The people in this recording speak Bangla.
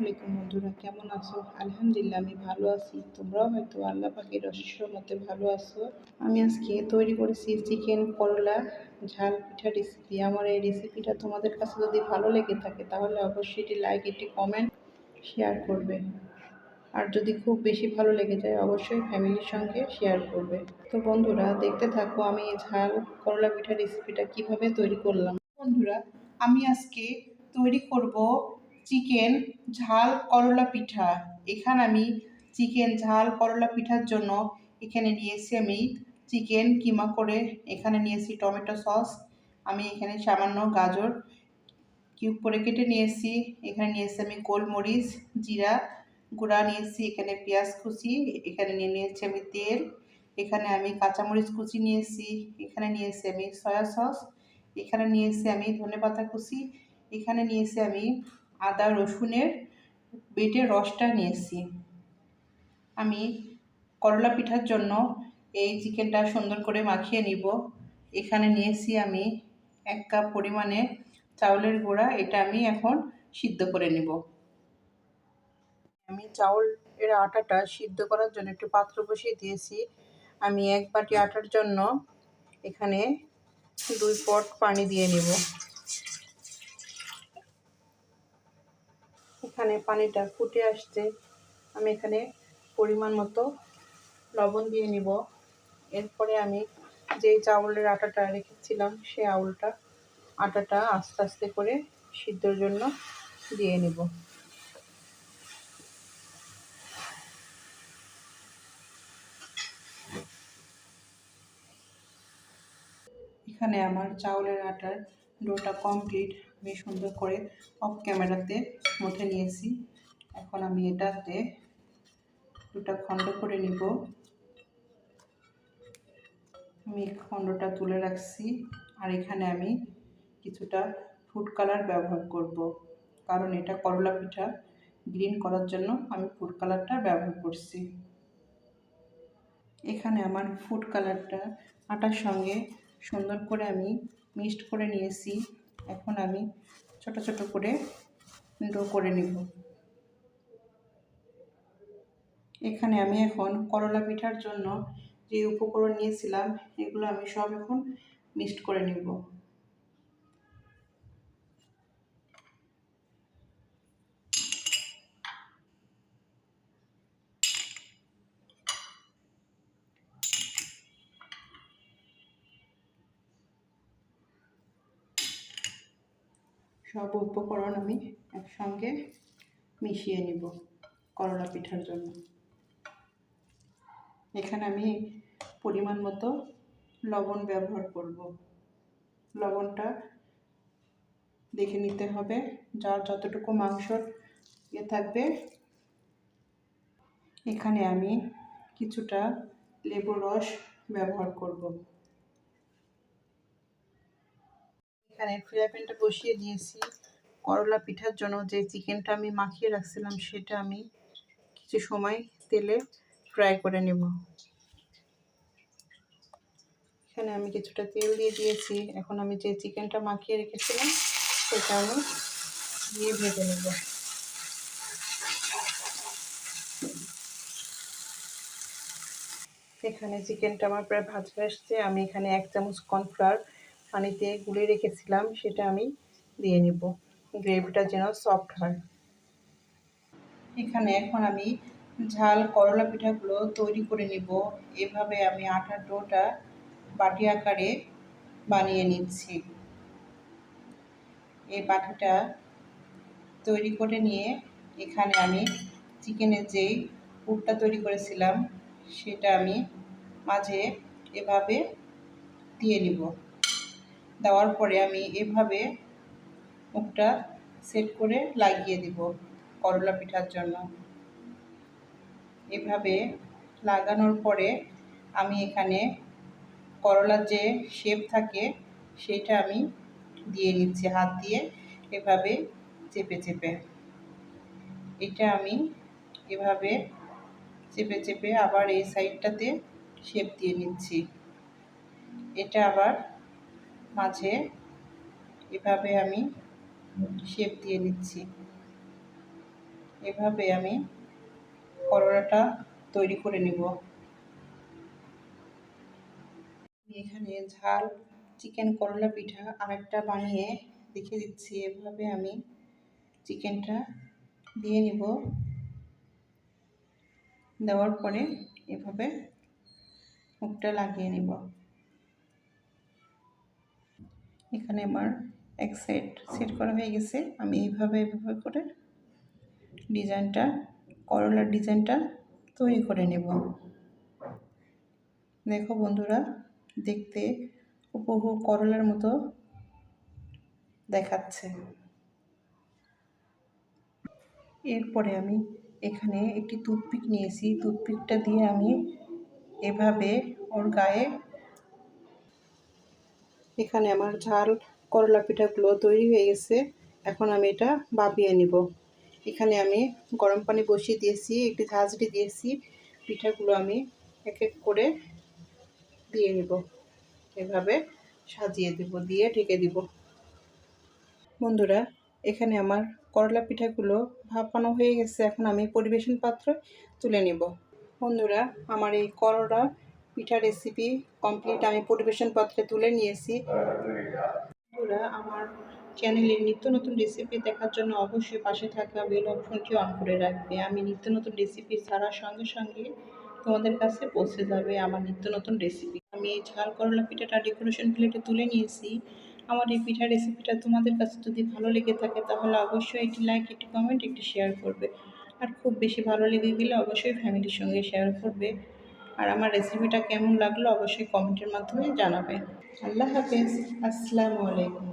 আলাইকুম বন্ধুরা, কেমন আছো? আলহামদুলিল্লাহ, আমি ভালো আছি। তোমরাও হয়তো আল্লাহ পাখির অশিষ্য মতে ভালো আছো। আমি আজকে তৈরি করেছি চিকেন করলা, ঝাল পিঠা রেসিপি আমার এই রেসিপিটা তোমাদের কাছে যদি ভালো লেগে থাকে, তাহলে অবশ্যই এটি লাইক একটি কমেন্ট শেয়ার করবে। আর যদি খুব বেশি ভালো লেগে যায়, অবশ্যই ফ্যামিলির সঙ্গে শেয়ার করবে। তো বন্ধুরা, দেখতে থাকো আমি ঝাল করলা পিঠা রেসিপিটা কীভাবে তৈরি করলাম। বন্ধুরা, আমি আজকে তৈরি করব চিকেন ঝাল করলা পিঠা। এখানে আমি চিকেন ঝাল করলা পিঠার জন্য এখানে নিয়েছি আমি চিকেন কিমা করে। এখানে নিয়েছি টমেটো সস। আমি এখানে সামান্য গাজর কিউব করে কেটে নিয়েছি। এখানে নিয়েছি আমি গোলমরিচ, জিরা গুঁড়া, নিয়েছি এখানে পেঁয়াজ কুচি, এখানে নিয়ে নিয়েছি আমি তেল। এখানে আমি কাঁচামরিচ কুচি নিয়েছি। এখানে নিয়েছি আমি সয়া সস। এখানে নিয়েছি আমি ধনে পাতা কুচি। এখানে নিয়েছি আমি আদা রসুনের বেটে রসটা নিয়েছি। আমি করলা পিঠার জন্য এই চিকেনটা সুন্দর করে মাখিয়ে নিব। এখানে নিয়েছি আমি এক কাপ পরিমাণে চাউলের গুঁড়া, এটা আমি এখন সিদ্ধ করে নেব। আমি চাউল এর আটাটা সিদ্ধ করার জন্য একটু পাত্র বসিয়ে দিয়েছি। আমি এক বাটি আটার জন্য এখানে দুই পট পানি দিয়ে নেব। এখানে পানিটা ফুটে আসছে। আমি এখানে পরিমাণ মতো লবণ দিয়ে নিব। এরপরে আমি যে চাউলের আটাটা রেখেছিলাম, সে আউলটা, আটাটা আস্তে আস্তে করে সিদ্ধর জন্য দিয়ে নিব। এখানে আমার চাউলের আটার ডোটা কমপ্লিট। আমি সুন্দর করে অফ ক্যামেরাতে মুঠে নিয়েছি। এখন আমি এটাতে দুটা খণ্ড করে নিব। আমি খণ্ডটা তুলে রাখছি আর এখানে আমি কিছুটা ফুড কালার ব্যবহার করব। কারণ এটা করলা পিঠা গ্রিন করার জন্য আমি ফুড কালারটা ব্যবহার করছি। এখানে আমার ফুড কালারটা আটার সঙ্গে সুন্দর করে আমি মিক্সড করে নিয়েছি। এখন আমি ছোট ছোট করে ডো করে নেব। এখানে আমি এখন করলা পিঠার জন্য যে উপকরণ নিয়েছিলাম, এগুলো আমি সব এখন মিক্সড করে নিব। সব উপকরণ আমি একসঙ্গে মিশিয়ে নিব করলা পিঠার জন্য। এখানে আমি পরিমাণ মতো লবণ ব্যবহার করব। লবণটা দেখে নিতে হবে যার যতটুকু মাংসর ইয়ে থাকবে। এখানে আমি কিছুটা লেবুর রস ব্যবহার করব। এখানে ফ্রাই প্যানটা বসিয়ে দিয়েছি। করলা পিঠার জন্য যে চিকেনটা আমি মাখিয়ে রাখছিলাম সেটা আমি কিছু সময় তেলে ফ্রাই করে নেব। এখানে আমি কিছুটা তেল দিয়ে দিয়েছি। এখন আমি যে চিকেনটা মাখিয়ে রেখেছিলাম সেটা আমি দিয়ে ভেজে নেব। এখানে চিকেনটা আমার প্রায় ভাজা এসছে। আমি এখানে এক চামচ কর্নফ্লাওয়ার পানিতে গুলে রেখেছিলাম, সেটা আমি দিয়ে নিব। গ্রেভিটা যেন সফট হয়। এখানে এখন আমি ঝাল করলা পিঠাগুলো তৈরি করে নিব। এভাবে আমি আটার ডোটা বাটি আকারে বানিয়ে নিচ্ছি। এই বাটিটা তৈরি করে নিয়ে এখানে আমি চিকেনের যেই পুরটা তৈরি করেছিলাম, সেটা আমি মাঝে এভাবে দিয়ে নিব। দেওয়ার পরে আমি এভাবে মুখটা সেট করে লাগিয়ে দিব করলা পিঠার জন্য। এভাবে লাগানোর পরে আমি এখানে করলার যে শেপ থাকে সেইটা আমি দিয়ে নিচ্ছি, হাত দিয়ে এভাবে চেপে চেপে। এটা আমি এভাবে চেপে চেপে আবার এই সাইডটাতে শেপ দিয়ে নিচ্ছি। এটা আবার মাঝে এভাবে আমি শেপ দিয়ে নিচ্ছি। এভাবে আমি করলাটা তৈরি করে নিব। এখানে ঝাল চিকেন করলা পিঠা আরেকটা বানিয়ে দেখে দিচ্ছি। এভাবে আমি চিকেনটা দিয়ে নিব। দেওয়ার পরে এভাবে মুখটা লাগিয়ে নিব। এখানে আমার এক সেট সেট করা হয়ে গেছে। আমি এইভাবে এভাবে করে ডিজাইনটা, করলার ডিজাইনটা তৈরি করে নেব। দেখো বন্ধুরা, দেখতে উপভোগ করলার মতো দেখাচ্ছে। এরপরে আমি এখানে একটি টুথপিক নিয়েছি। টুথপিকটা দিয়ে আমি এভাবে ওর গায়ে এখানে আমার ঝাল করলা পিঠাগুলো তৈরি হয়ে গেছে। এখন আমি এটা বাপিয়ে নিব। এখানে আমি গরম পানি বসিয়ে দিয়েছি, একটি ঝাঁঝরি দিয়েছি। পিঠাগুলো আমি এক এক করে দিয়ে নেব। এভাবে সাজিয়ে দেব, দিয়ে ঢেকে দিব। বন্ধুরা, এখানে আমার করলা পিঠাগুলো ভাপানো হয়ে গেছে। এখন আমি পরিবেশন পাত্র তুলে নেব। বন্ধুরা, আমার এই করলা পিঠা রেসিপি কমপ্লিট আমি পরিবেশন পাত্রে তুলে নিয়েছি। আমার চ্যানেলে নিত্য নতুন রেসিপি দেখার জন্য অবশ্যই পাশে থাকা বেল অপশনটি অন করে রাখবে। আমি নিত্য নতুন রেসিপি ছাড়ার সঙ্গে সঙ্গে তোমাদের কাছে পৌঁছে যাবে আমার নিত্য নতুন রেসিপি আমি এই ঝাল করলা পিঠাটা ডেকোরেশন প্লেটে তুলে নিয়েছি। আমার এই পিঠা রেসিপিটা তোমাদের কাছে যদি ভালো লেগে থাকে, তাহলে অবশ্যই একটি লাইক একটি কমেন্ট একটি শেয়ার করবে। আর খুব বেশি ভালো লেগে গেলে অবশ্যই ফ্যামিলির সঙ্গে শেয়ার করবে। আর আমার রেসিপিটা কেমন লাগল অবশ্যই কমেন্টের মাধ্যমে জানাবে। আল্লাহ হাফেজ। আসসালামু আলাইকুম।